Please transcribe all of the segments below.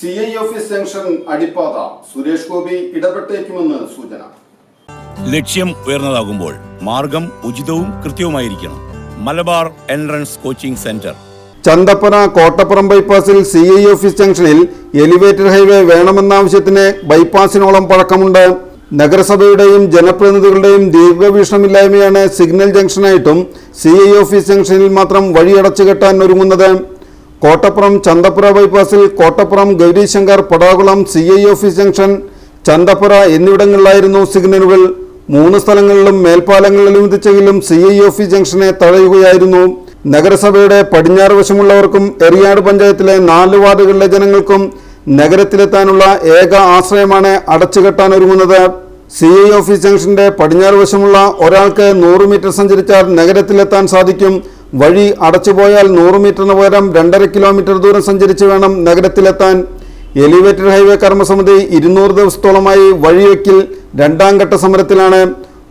C I office junction അടിപ്പാത സുരേഷ് ഗോപി ഇടപെട്ടേക്കുമെന്ന് സൂചന. ലക്ഷ്യം ഉയർന്നതാകുമ്പോൾ മാർഗം ഉചിതവും കൃത്യവുമായിരിക്കണം. Malabar entrance coaching centre. Chanthappana Kottappuram ബൈപ്പാസിൽ C I office ജംഗ്ഷനിൽ എലിവേറ്റഡ് ഹൈവേ വേണമെന്ന ആവശ്യത്തിന് ബൈപ്പാസിനോളം പഴക്കമുണ്ട്. നഗരസഭയുടെയും ജനപ്രതിനിധികളുടെയും ദീർഘവീക്ഷണമില്ലായ്മയാണ് സിഗ്നൽ ജംഗ്ഷനായിട്ടും സി ഐ ഓഫീസ് ജംഗ്ഷനിൽ മാത്രം വഴിയടച്ചു കെട്ടാൻ ഒരുങ്ങുന്നത്. Kottappuram Chanthappura ബൈപ്പാസിൽ Kottappuram Gaurishankar Padakulam C I office junction Chanthappura എന്നിവിടങ്ങളിലായിരുന്നു സിഗ്നലുകൾ. മൂന്ന് സ്ഥലങ്ങളിലും മേൽപ്പാലങ്ങളിലും എത്തിച്ചെങ്കിലും സി ഐ ഓഫീസ് ജംഗ്ഷനെ തഴയുകയായിരുന്നു നഗരസഭയുടെ പടിഞ്ഞാറ് വശമുള്ളവർക്കും എറിയാട് പഞ്ചായത്തിലെ നാല് വാർഡുകളിലെ ജനങ്ങൾക്കും നഗരത്തിലെത്താനുള്ള ഏക ആശ്രയമാണ് അടച്ചുകെട്ടാൻ ഒരുങ്ങുന്നത്. സി ഐ ഓഫീസ് ജംഗ്ഷന്റെ പടിഞ്ഞാറ് വശമുള്ള ഒരാൾക്ക് നൂറ് മീറ്റർ സഞ്ചരിച്ചാൽ നഗരത്തിലെത്താൻ സാധിക്കും. വഴി അടച്ചുപോയാൽ നൂറ് മീറ്ററിന് പകരം രണ്ടര കിലോമീറ്റർ ദൂരം സഞ്ചരിച്ച് വേണം നഗരത്തിലെത്താൻ. എലിവേറ്റഡ് ഹൈവേ കർമ്മസമിതി ഇരുന്നൂറ് ദിവസത്തോളമായി വഴിവെക്കിൽ രണ്ടാം ഘട്ട സമരത്തിലാണ്.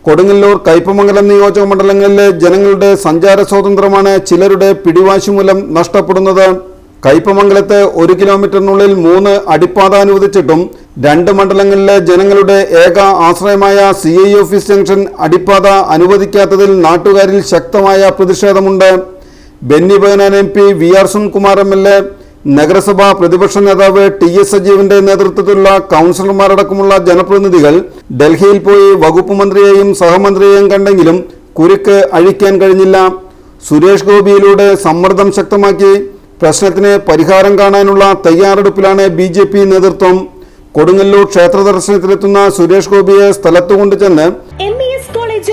കൊടുങ്ങല്ലൂർ കയ്പമംഗലം നിയോജക മണ്ഡലങ്ങളിലെ ജനങ്ങളുടെ സഞ്ചാര സ്വാതന്ത്ര്യമാണ് ചിലരുടെ പിടിവാശി മൂലം നഷ്ടപ്പെടുന്നത്. കയ്പമംഗലത്ത് ഒരു കിലോമീറ്ററിനുള്ളിൽ മൂന്ന് അടിപ്പാത അനുവദിച്ചിട്ടും രണ്ട് മണ്ഡലങ്ങളിലെ ജനങ്ങളുടെ ഏക ആശ്രയമായ സി ഐ ഓഫീസ് ജംഗ്ഷൻ അടിപ്പാത അനുവദിക്കാത്തതിൽ നാട്ടുകാരിൽ ശക്തമായ പ്രതിഷേധമുണ്ട്. Benny Behanan M P V R Sunkumar M L A നഗരസഭാ പ്രതിപക്ഷ നേതാവ് ടി എസ് സജീവിന്റെ നേതൃത്വത്തിലുള്ള കൗൺസിലർമാരടക്കമുള്ള ജനപ്രതിനിധികൾ ഡൽഹിയിൽ പോയി വകുപ്പ് മന്ത്രിയെയും സഹമന്ത്രിയെയും കണ്ടെങ്കിലും കുരുക്ക് അഴിക്കാൻ കഴിഞ്ഞില്ല. സുരേഷ് ഗോപിയിലൂടെ സമ്മർദ്ദം ശക്തമാക്കി. പ്രശ്നത്തിന് പരിഹാരം കാണാനുള്ള തയ്യാറെടുപ്പിലാണ് ബി ജെ പി നേതൃത്വം. കൊടുങ്ങല്ലൂർ ക്ഷേത്ര ദർശനത്തിലെത്തുന്ന സുരേഷ് ഗോപിയെ സ്ഥലത്തു കൊണ്ടുചെന്ന് M E S college